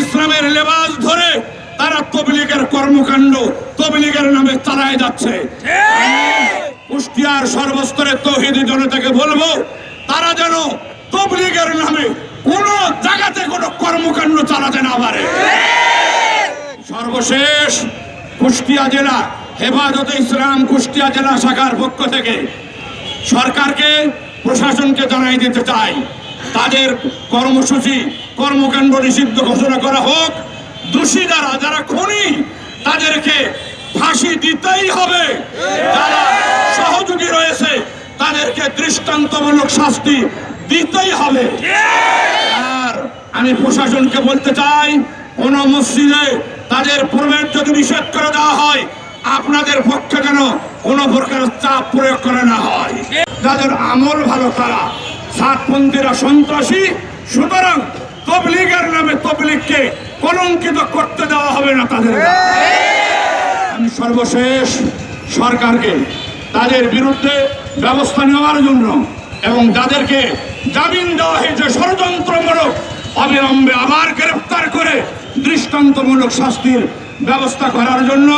ইসলামের লেবাস ধরে তারা তবলিগের কর্মকাণ্ড তবলিগের নামে চালায় যাচ্ছে। কুষ্টিয়ার সর্বস্তরে তৌহিদি জনতাকে বলব তারা যেন তবলিগের নামে কোন জায়গাতে কোনো কর্মকাণ্ড চালাতে না পারে। সর্বশেষ কুষ্টিয়া জেলা হেফাজতে ইসলাম কুষ্টিয়া জেলা শাখার পক্ষ থেকে সরকারকে প্রশাসনকে জানাই দিতে চাই। তাদের কর্মসূচি, কর্মকাণ্ড নিষিদ্ধ ঘোষণা করা হোক। দোষী যারা যারা খুনি, তাদেরকে ফাঁসি দিতেই হবে। যারা সহযোগী রয়েছে, তাদেরকে দৃষ্টান্তমূলক শাস্তি দিতেই হবে। আর আমি প্রশাসনকে বলতে চাই, কোন মসজিদে তাদের প্রবেশ যদি নিষেধ করে দেওয়া হয়, আপনাদের পক্ষে যেন কোনো প্রকার চাপ প্রয়োগ করে না হয়। যাদের আমল ভালো তারা সাতপন্থীরা সন্ত্রাসী, সুতরাং তবলিগের নামে তবলিগকে কলঙ্কিত করতে দেওয়া হবে না তাদের আমি সর্বশেষ সরকারকে তাদের বিরুদ্ধে ব্যবস্থা নেওয়ার জন্য এবং যাদেরকে জামিন দেওয়া হয়েছে ষড়যন্ত্রমূলক, অবিলম্বে আবার গ্রেফতার করে দৃষ্টান্তমূলক শাস্তির ব্যবস্থা করার জন্য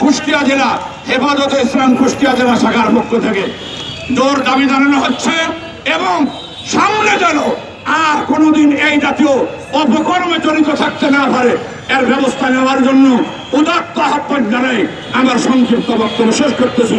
কুষ্টিয়া জেলা হেফাজতে ইসলাম কুষ্টিয়া জেলা শাখার পক্ষ থেকে জোর দাবি জানানো হচ্ছে এবং সামনে যেন আর কোনোদিন এই জাতীয় অপকর্মে জড়িত থাকতে না পারে, এর ব্যবস্থা নেওয়ার জন্য উদাত্ত আহ্বান জানাই আমার সংক্ষিপ্ত বক্তব্য শেষ করতেছি।